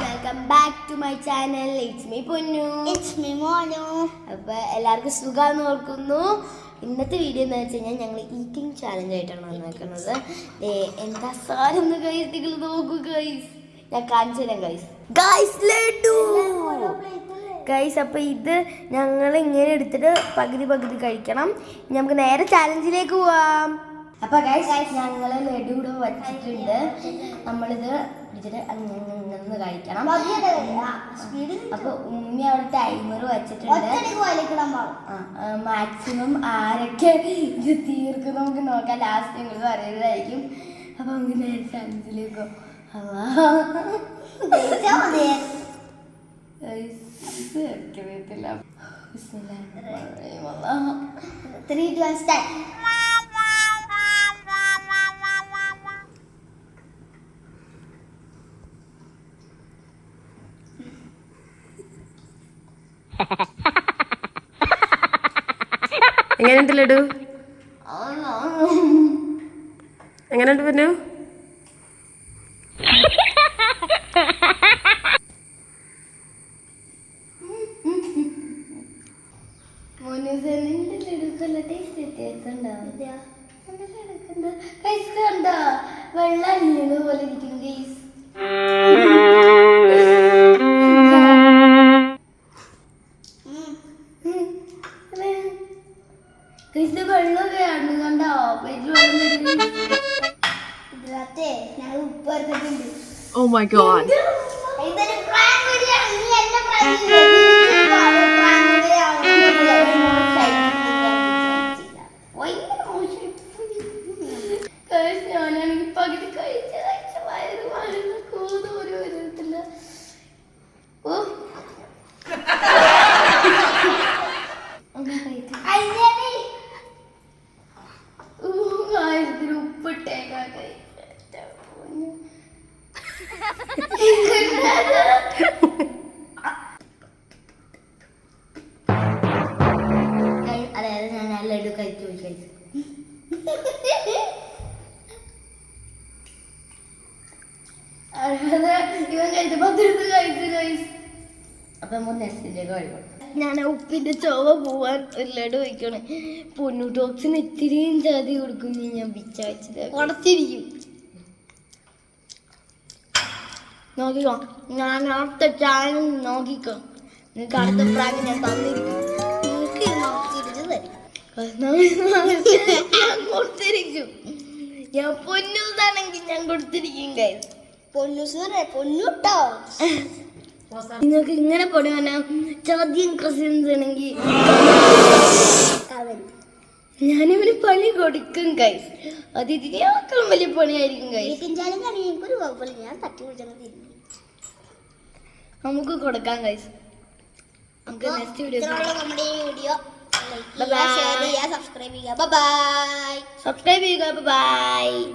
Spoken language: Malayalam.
Welcome back to my channel it's me Ponnu it's me Monu അപ്പൊ എല്ലാവർക്കും സുഖാന്ന് ഓർക്കുന്നു. ഇന്നത്തെ വീഡിയോ എന്ന് വെച്ച് കഴിഞ്ഞാൽ ഞങ്ങൾ ഈറ്റിംഗ് ചാലഞ്ച് ആയിട്ടാണ് വന്നേക്കുന്നത് എന്താ സാധനം ഗൈസ് നിങ്ങൾ നോക്കൂ ഗൈസ് ഞാൻ കാണിച്ചു തരാം ഗൈസ് ഗൈസ് ലഡു. ഗൈസ് അപ്പൊ ഇത് ഞങ്ങൾ ഇങ്ങനെ എടുത്തിട്ട് പകുതി പകുതി കഴിക്കണം. നമുക്ക് നേരെ ചാലഞ്ചിലേക്ക് പോവാം. അപ്പൊ ഗൈസ് ഞങ്ങൾ ലഡു ഇവിടെ വച്ചിട്ടുണ്ട്. നമ്മളിത് പിടിച്ചിട്ട് അങ്ങനെ കഴിക്കണം. അപ്പൊ ഉമ്മി അവിടെ ടൈമർ വെച്ചിട്ടുണ്ട്. മാക്സിമം ആരൊക്കെ ഇത് തീർക്കും നമുക്ക് നോക്കാം. ലാസ്റ്റ് നിങ്ങൾ പറയുന്നതായിരിക്കും. അപ്പൊ നമുക്ക് നേരെ ചാലഞ്ചിലേക്ക് അറിയത്തില്ല. ത്രീ ടു സ്റ്റാർട്ട് എങ്ങനെയുണ്ട് ലഡു എങ്ങനെയുണ്ട് പിന്നെ? വെള്ളം പോലെ ഇരിക്കുന്നു കൈസ് വെള്ളമൊക്കെയാണ് കണ്ടോ? ഉപ്പാക്കി. ഇതിനകത്തെ ഞങ്ങൾ ഉപ്പ് ഓ മൈ ഗോഡ് ഇതൊരു പ്രാങ്ക് നീ എന്നെ. ഇത് ഞാനാണെങ്കിൽ പകുതി ഞാൻ ഉപ്പിന്റെ ചൊവ പോവാൻ ലഡു വയ്ക്കണേ പൊന്നു ടോക്സിന് ഇത്തിരിയും ജാതി കൊടുക്കും ഞാൻ വിചാരിച്ചത് ഉടച്ചിരിക്കും. നോക്കിക്കോ ഞാൻ അടുത്ത ചാനൽ നോക്കിക്കോ നിങ്ങൾക്ക് അടുത്ത പ്രാങ്ക് ഞാൻ തന്നിരിക്കും നിങ്ങൾക്ക്. ഞാൻ കൊടുത്തിരിക്കും ഞാൻ പൊന്നൂതാണെങ്കിൽ ഞാൻ കൊടുത്തിരിക്കും guys. പൊന്നുട്ടോ നിങ്ങൾക്ക് ഇങ്ങനെ പൊടി വന്നാ ചോദ്യം ക്വസ്റ്റ്യൻസ് ആണെങ്കിൽ ഞാനിവന് പണി കൊടുക്കും കൈസ് അത് ഇതിനേക്കാളും വലിയ പണിയായിരിക്കും കൈസ് നമുക്ക് കൊടുക്കാം കൈസ് നമുക്ക് നെക്സ്റ്റ് വീഡിയോ സബ്സ്ക്രൈബ് ചെയ്യുക ബൈ